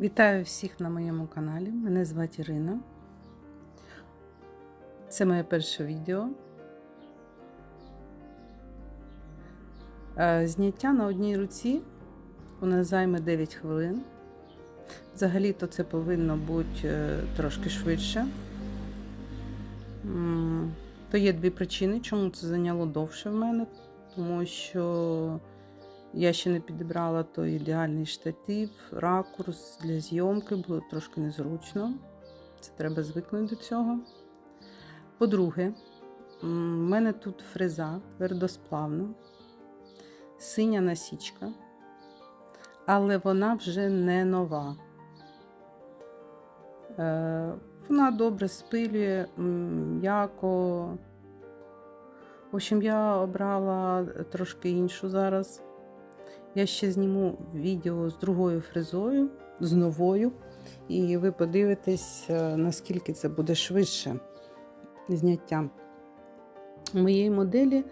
Вітаю всіх на моєму каналі. Мене звати Ірина. Це моє перше відео. Е, Зняття на одній руці у нас займе 9 хвилин. Взагалі-то це повинно бути е, трошки швидше. То є дві причини, чому це зайняло довше в мене, тому що я ще не підібрала той ідеальний штатив, ракурс для зйомки, було трошки незручно. Це треба звикнути до цього. По-друге, в мене тут фреза твердосплавна, синя насічка, але вона вже не нова. Е, Вона добре спилює, м'яко. В общем, я обрала трошки іншу зараз. Я ще зніму відео з другою фрезою, з новою, і ви подивитесь, е, наскільки це буде швидше зняття. Моєї моделі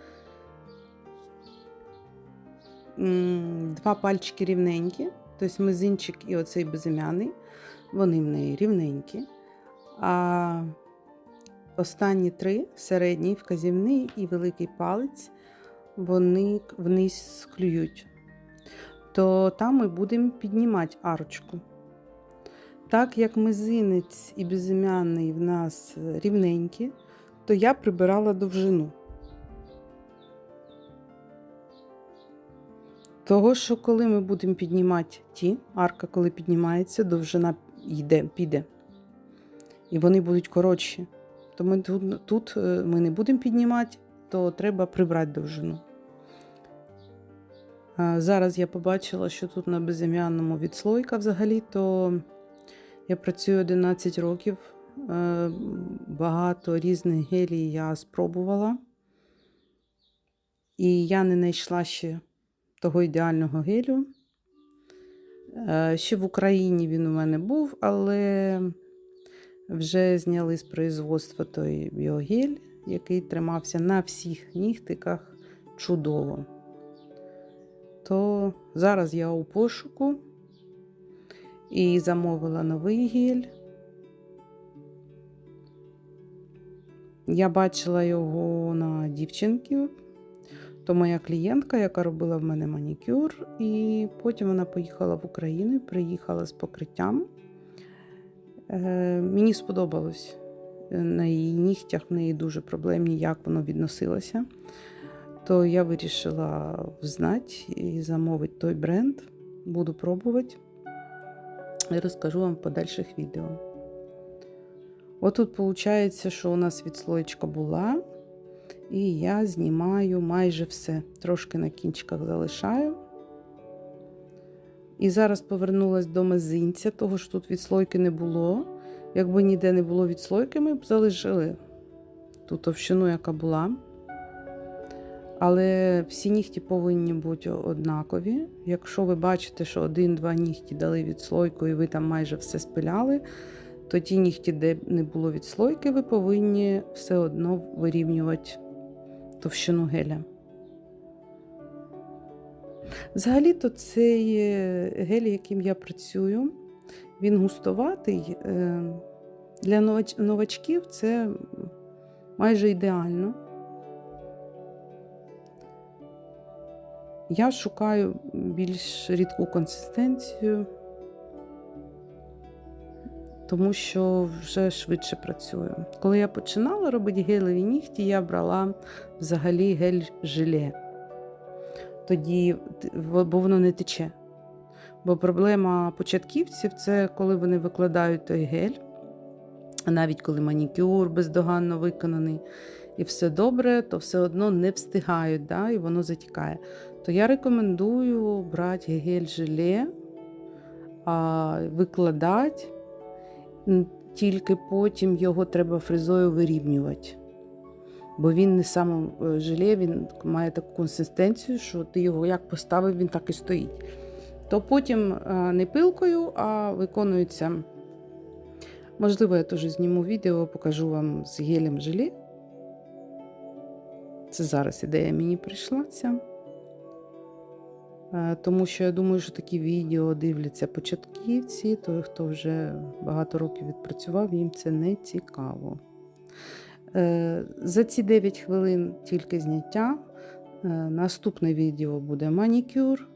два пальчики рівненькі, тобто мизинчик і оцей безім'яний, вони в неї рівненькі. А останні три середній, вказівний і великий палець, вони вниз клюють то там ми будемо піднімати арочку. Так як мизинець і безім'яний в нас рівненькі, то я прибирала довжину. Того, що коли ми будемо піднімати ті, арка, коли піднімається, довжина йде, піде. І вони будуть коротші. То ми тут, тут е, ми не будемо піднімати, то треба прибрати довжину. Зараз я побачила, що тут на безім'яному відслойка взагалі, то я працюю 11 років. Е, багато різних гелій я спробувала. І я не знайшла ще того ідеального гелю. Е, ще в Україні він у мене був, але вже зняли з производства той біогель, який тримався на всіх нігтиках чудово то зараз я у пошуку і замовила новий гель. Я бачила його на дівчинки, то моя клієнтка, яка робила в мене манікюр, і потім вона поїхала в Україну, приїхала з покриттям. Е, Мені сподобалось. На її нігтях в неї дуже проблемні, як воно відносилося то я вирішила взнати і замовити той бренд. Буду пробувати і розкажу вам в подальших відео. Отут виходить, що у нас відслоєчка була, і я знімаю майже все. Трошки на кінчиках залишаю. І зараз повернулася до мизинця, того що тут відслойки не було. Якби ніде не було відслойки, ми б залишили ту товщину, яка була. Але всі нігті повинні бути однакові. Якщо ви бачите, що один-два нігті дали відслойку, і ви там майже все спиляли, то ті нігті, де не було відслойки, ви повинні все одно вирівнювати товщину геля. Взагалі-то цей гель, яким я працюю, він густоватий. Е, для новачків це майже ідеально. Я шукаю більш рідку консистенцію, тому що вже швидше працюю. Коли я починала робити гелеві нігті, я брала взагалі гель-желе. Тоді, бо воно не тече. Бо проблема початківців це коли вони викладають той гель, навіть коли манікюр бездоганно виконаний і все добре, то все одно не встигають, да, і воно затікає. То я рекомендую брати гель-желе, викладати, тільки потім його треба фрезою вирівнювати. Бо він не саме желе, він має таку консистенцію, що ти його як поставив, він так і стоїть. То потім не пилкою, а виконується. Можливо, я теж зніму відео, покажу вам з гелем желе. Це зараз ідея мені прийшла ця. Е, Тому що я думаю, що такі відео дивляться початківці, той, хто вже багато років відпрацював, їм це не цікаво. Е, За ці 9 хвилин тільки зняття. Е, Наступне відео буде манікюр.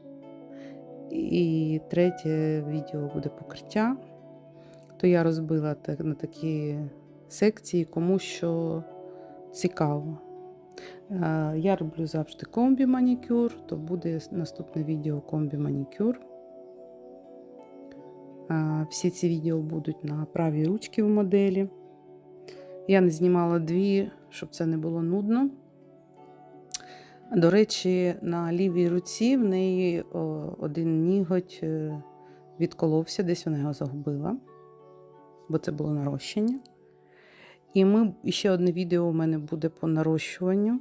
І третє відео буде покриття. То я розбила на такі секції, кому що цікаво. Е, Я роблю завжди комбі манікюр, то буде наступне відео комбі манікюр. Е, Всі ці відео будуть на правій ручці в моделі. Я не знімала дві, щоб це не було нудно. До речі, на лівій руці в неї один ніготь е, відколовся, десь вона його загубила, бо це було нарощення. І ми, ще одне відео у мене буде по нарощуванню.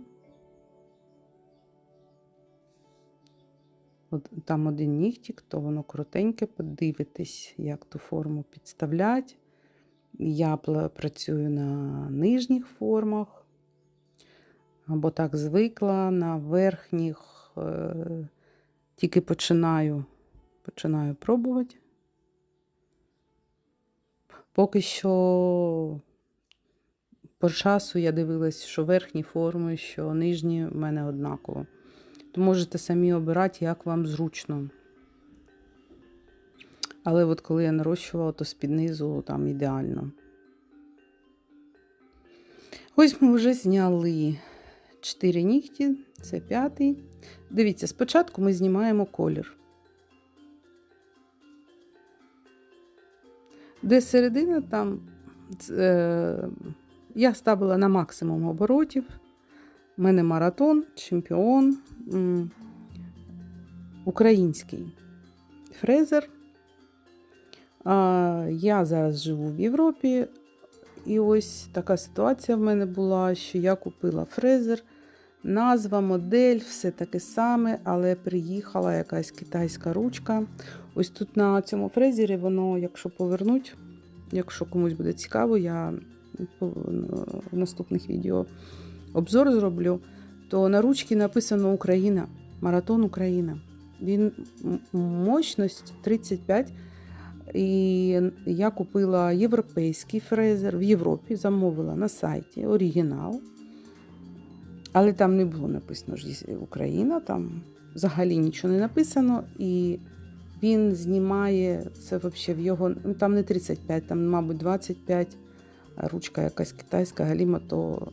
От там один нігтік, то воно коротеньке, подивитись, як ту форму підставлять. Я працюю на нижніх формах, або так звикла, на верхніх е, тільки починаю, починаю пробувати. Поки що по часу я дивилась, що верхні форми, що нижні в мене однаково. То можете самі обирати, як вам зручно. Але от коли я нарощувала, то з-під там ідеально. Ось ми вже зняли 4 нігті, це п'ятий. Дивіться, спочатку ми знімаємо колір. Де середина там е, я ставила на максимум оборотів. У мене маратон, чемпіон, український фрезер. Я зараз живу в Європі. І ось така ситуація в мене була, що я купила фрезер. Назва, модель, все таке саме, але приїхала якась китайська ручка. Ось тут на цьому фрезері воно, якщо повернуть, якщо комусь буде цікаво, я в наступних відео обзор зроблю, то на ручці написано Україна, маратон Україна. Він мощність 35. І я купила європейський фрезер в Європі, замовила на сайті оригінал. Але там не було написано ж Україна, там взагалі нічого не написано. І він знімає це взагалі в його. ну, Там не 35, там, мабуть, 25. Ручка якась китайська галіма, то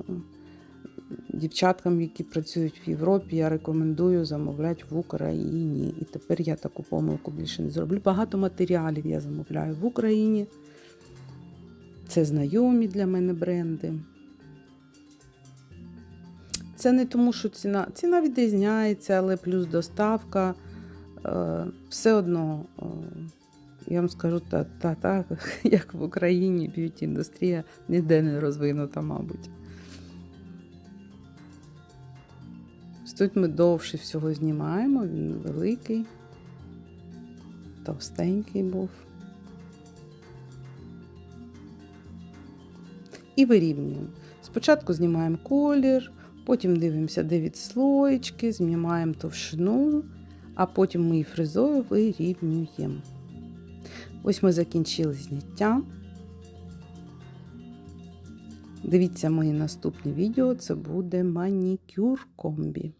дівчаткам, які працюють в Європі, я рекомендую замовляти в Україні. І тепер я таку помилку більше не зроблю. Багато матеріалів я замовляю в Україні. Це знайомі для мене бренди. Це не тому, що ціна. Ціна відрізняється, але плюс доставка. Е, все одно, е, я вам скажу, та, та, та, як в Україні б'юті індустрія ніде не розвинута, мабуть. Тут ми довше всього знімаємо, він великий, товстенький був. І вирівнюємо. Спочатку знімаємо колір, потім дивимося, де відслоєчки, знімаємо товщину, а потім ми її фрезою вирівнюємо. Ось ми закінчили зняття. Дивіться моє наступне відео, це буде манікюр комбі.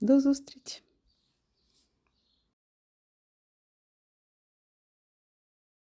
До зустрічі!